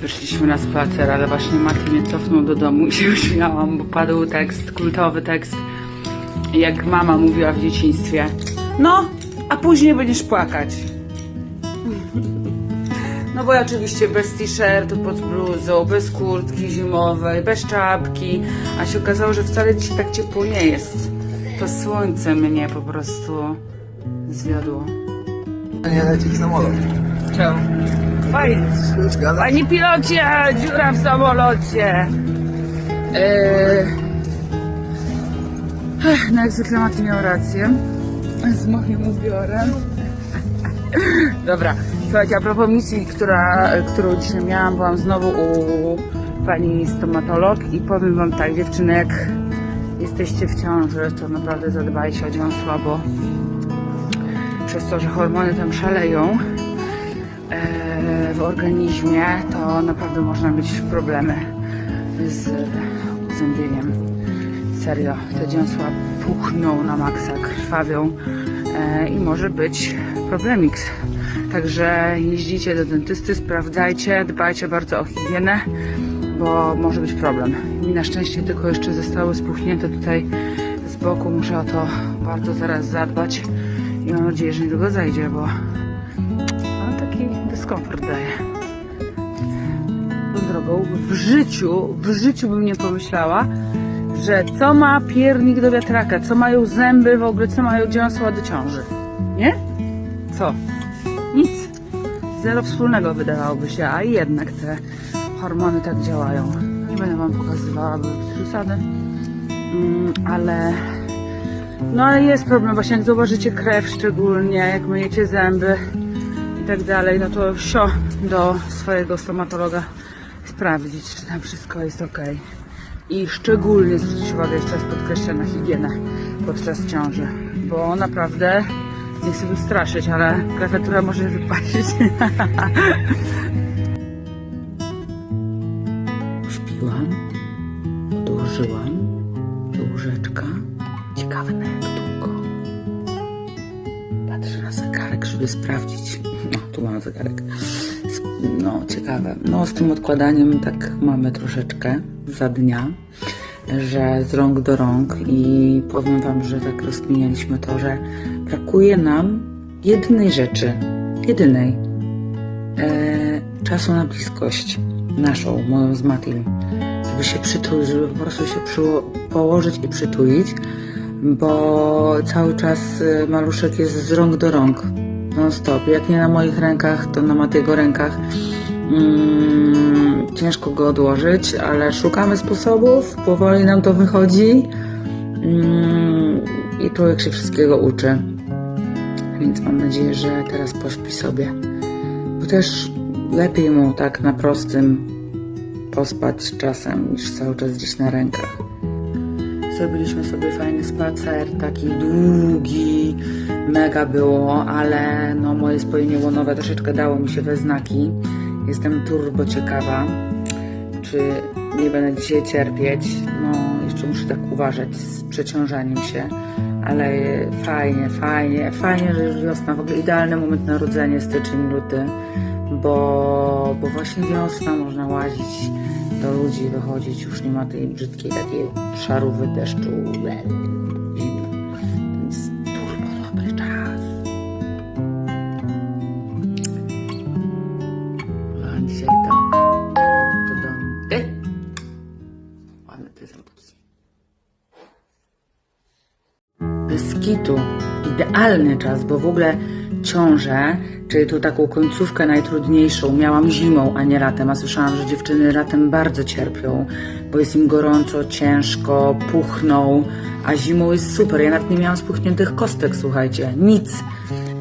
Wyszliśmy na spacer, ale właśnie Mati mnie cofnął do domu i się uśmiałam, bo padł tekst, kultowy tekst, jak mama mówiła w dzieciństwie. No, a później będziesz płakać. No bo ja oczywiście bez t-shirtu pod bluzą, bez kurtki zimowej, bez czapki, a się okazało, że wcale dzisiaj tak ciepło nie jest. To słońce mnie po prostu zwiodło. Nie leci samolot. Czemu? Zgadza? Panie pilocie, dziura w samolocie. Ech, No jak zwykle Maty miał rację z moim ubiorem. Dobra, słuchajcie, a propos misji, która, którą dzisiaj miałam, byłam znowu u pani stomatolog i powiem wam tak, dziewczyny, jak jesteście w ciąży, to naprawdę zadbajcie o dziąsła, bo przez to, że hormony tam szaleją, w organizmie, to naprawdę można mieć problemy z uzębieniem. Serio, te dziąsła puchną na maksa, krwawią e, i może być problemiks. Także jeździcie do dentysty, sprawdzajcie, dbajcie bardzo o higienę, bo może być problem. Mi na szczęście tylko jeszcze zostały spuchnięte tutaj z boku, muszę o to bardzo zaraz zadbać i mam nadzieję, że niedługo zajdzie, bo dyskomfort daje. Tą drogą w życiu, w życiu bym nie pomyślała, że co ma piernik do wiatraka, co mają zęby w ogóle, co mają dziąsła do ciąży. Nie? Co? Nic. Zero wspólnego wydawałoby się, a jednak te hormony tak działają. Nie będę wam pokazywała, przesady. Mm, ale no ale jest problem, właśnie jak zauważycie krew szczególnie, jak myjecie zęby tak dalej, no to sio do swojego stomatologa sprawdzić, czy tam wszystko jest ok. I szczególnie zwrócić uwagę, jeszcze raz podkreślę, na higienę podczas ciąży, bo naprawdę nie chcę straszyć, ale klawiatura może wypaść. Śpiłam, odłożyłam do łóżeczka. Ciekawe na jak długo. Patrzę na zegarek, żeby sprawdzić. No, tu mam zegarek. No, ciekawe. No, z tym odkładaniem tak mamy troszeczkę za dnia, że z rąk do rąk i powiem Wam, że tak rozkminialiśmy to, że brakuje nam jednej rzeczy, jedynej, e, czasu na bliskość naszą, moją z Matim, żeby się przytulić, żeby po prostu się przyło- położyć i przytulić, bo cały czas y, maluszek jest z rąk do rąk, non stop. Jak nie na moich rękach, to na Matiego rękach. Mm, ciężko go odłożyć, ale szukamy sposobów, powoli nam to wychodzi mm, i człowiek się wszystkiego uczy. Więc mam nadzieję, że teraz pośpi sobie. Bo też lepiej mu tak na prostym pospać czasem niż cały czas gdzieś na rękach. Zrobiliśmy sobie fajny spacer, taki długi, mega było, ale no moje spojenie łonowe troszeczkę dało mi się we znaki. Jestem turbo ciekawa, czy nie będę dzisiaj cierpieć. No, jeszcze muszę tak uważać z przeciążaniem się, ale fajnie, fajnie, fajnie, że już wiosna, w ogóle idealny moment na rodzenie, styczeń, luty, bo, bo właśnie wiosna, można łazić do ludzi, wychodzić, już nie ma tej brzydkiej takiej szarówy deszczu, Bez idealny czas, bo w ogóle ciążę, czyli tu taką końcówkę najtrudniejszą miałam zimą, a nie latem, a słyszałam, że dziewczyny latem bardzo cierpią, bo jest im gorąco, ciężko, puchną, a zimą jest super. Ja nawet nie miałam spuchniętych kostek, słuchajcie, nic.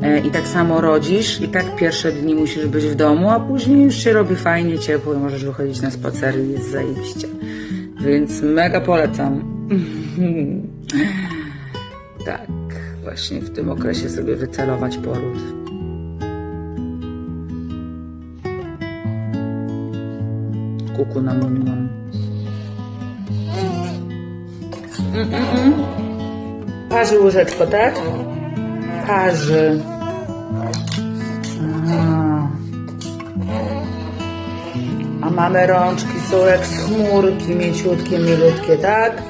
E, I tak samo rodzisz, i tak pierwsze dni musisz być w domu, a później już się robi fajnie, ciepło i możesz wychodzić na spacery jest zajebiście. Więc mega polecam. Tak, właśnie w tym okresie sobie wycelować poród. Kuku na minimum. Mm-mm-mm. Parzy łyżeczko, tak? Parzy. A. A mamy rączki są jak z chmurki, mięciutkie, milutkie, tak?